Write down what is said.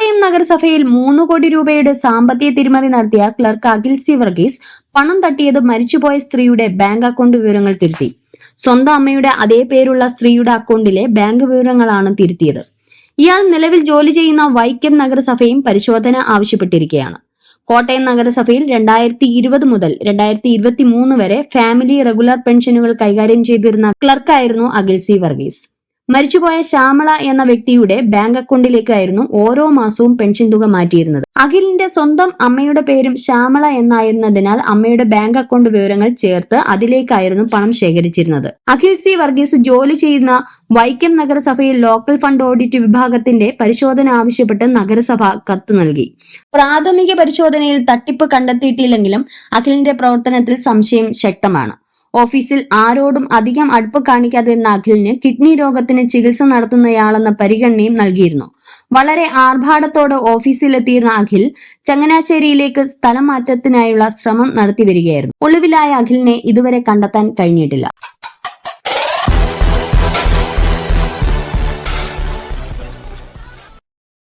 കോട്ടയം നഗരസഭയിൽ മൂന്ന് കോടി രൂപയുടെ സാമ്പത്തിക തിരിമറി നടത്തിയ ക്ലർക്ക് അഖിൽ സി വർഗീസ് പണം തട്ടിയത് മരിച്ചുപോയ സ്ത്രീയുടെ ബാങ്ക് അക്കൗണ്ട് വിവരങ്ങൾ തിരുത്തി. സ്വന്തം അമ്മയുടെ അതേ പേരുള്ള സ്ത്രീയുടെ അക്കൗണ്ടിലെ ബാങ്ക് വിവരങ്ങളാണ് തിരുത്തിയത്. ഇയാൾ നിലവിൽ ജോലി ചെയ്യുന്ന വൈക്കം നഗരസഭയും പരിശോധന ആവശ്യപ്പെട്ടിരിക്കുകയാണ്. കോട്ടയം നഗരസഭയിൽ രണ്ടായിരത്തി ഇരുപത് മുതൽ രണ്ടായിരത്തി ഇരുപത്തി മൂന്ന് വരെ ഫാമിലി റെഗുലർ പെൻഷനുകൾ കൈകാര്യം ചെയ്തിരുന്ന ക്ലർക്കായിരുന്നു അഖിൽ സി വർഗീസ്. മരിച്ചുപോയ ശ്യാമള എന്ന വ്യക്തിയുടെ ബാങ്ക് അക്കൗണ്ടിലേക്കായിരുന്നു ഓരോ മാസവും പെൻഷൻ തുക മാറ്റിയിരുന്നത്. അഖിലിന്റെ സ്വന്തം അമ്മയുടെ പേരും ശ്യാമള എന്നായിരുന്നതിനാൽ അമ്മയുടെ ബാങ്ക് അക്കൗണ്ട് വിവരങ്ങൾ ചേർത്ത് അതിലേക്കായിരുന്നു പണം ശേഖരിച്ചിരുന്നത്. അഖിൽ സി വർഗീസ് ജോലി ചെയ്യുന്ന വൈക്കം നഗരസഭയിൽ ലോക്കൽ ഫണ്ട് ഓഡിറ്റ് വിഭാഗത്തിന്റെ പരിശോധന ആവശ്യപ്പെട്ട് നഗരസഭ കത്ത് നൽകി. പ്രാഥമിക പരിശോധനയിൽ തട്ടിപ്പ് കണ്ടെത്തിയിട്ടില്ലെങ്കിലും അഖിലിന്റെ പ്രവർത്തനത്തിൽ സംശയം ശക്തമാണ്. ഓഫീസിൽ ആരോടും അധികം അടുപ്പ് കാണിക്കാതിരുന്ന അഖിലിന് കിഡ്നി രോഗത്തിന് ചികിത്സ നടത്തുന്നയാളെന്ന പരിഗണനയും നൽകിയിരുന്നു. വളരെ ആർഭാടത്തോടെ ഓഫീസിലെത്തിയിരുന്ന അഖിൽ ചങ്ങനാശ്ശേരിയിലേക്ക് സ്ഥലം മാറ്റത്തിനായുള്ള ശ്രമം നടത്തിവരികയായിരുന്നു. ഒളിവിലായ അഖിലിനെ ഇതുവരെ കണ്ടെത്താൻ കഴിഞ്ഞിട്ടില്ല.